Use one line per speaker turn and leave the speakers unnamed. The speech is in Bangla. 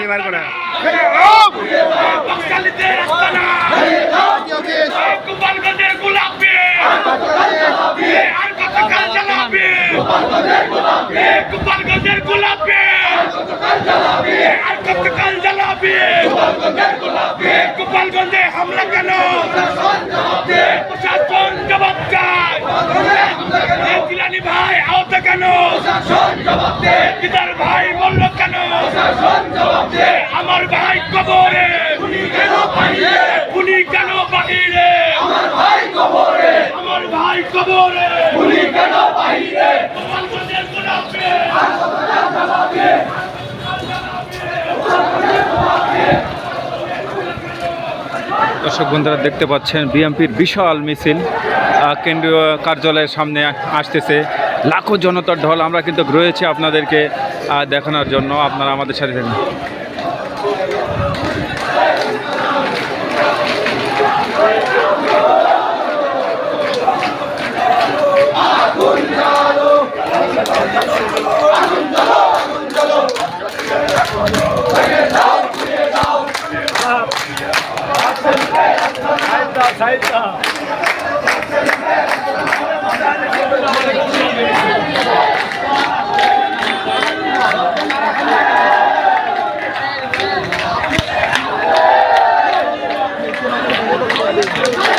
না বার করে
বাঙালিদের আস্তানা গোপালগঞ্জের আহত কেন? দিদার ভাই বলল কেন? আমার ভাই কবরে। উনি কেন বাহিরে উনি কেন বাহিরে আমার ভাই কবরে। আমার ভাই কবরে। উনি কেন বাহিরে
দর্শক বন্ধুরা দেখতে পাচ্ছেন বিএনপির বিশাল মিছিল কেন্দ্রীয় কার্যালয়ের সামনে আসতেছে। লাখো জনতার ঢল আমরা কিন্তু রয়েছে আপনাদেরকে দেখানোর জন্য আপনারা আমাদের সাথে থাকুন Zeit. Thank you.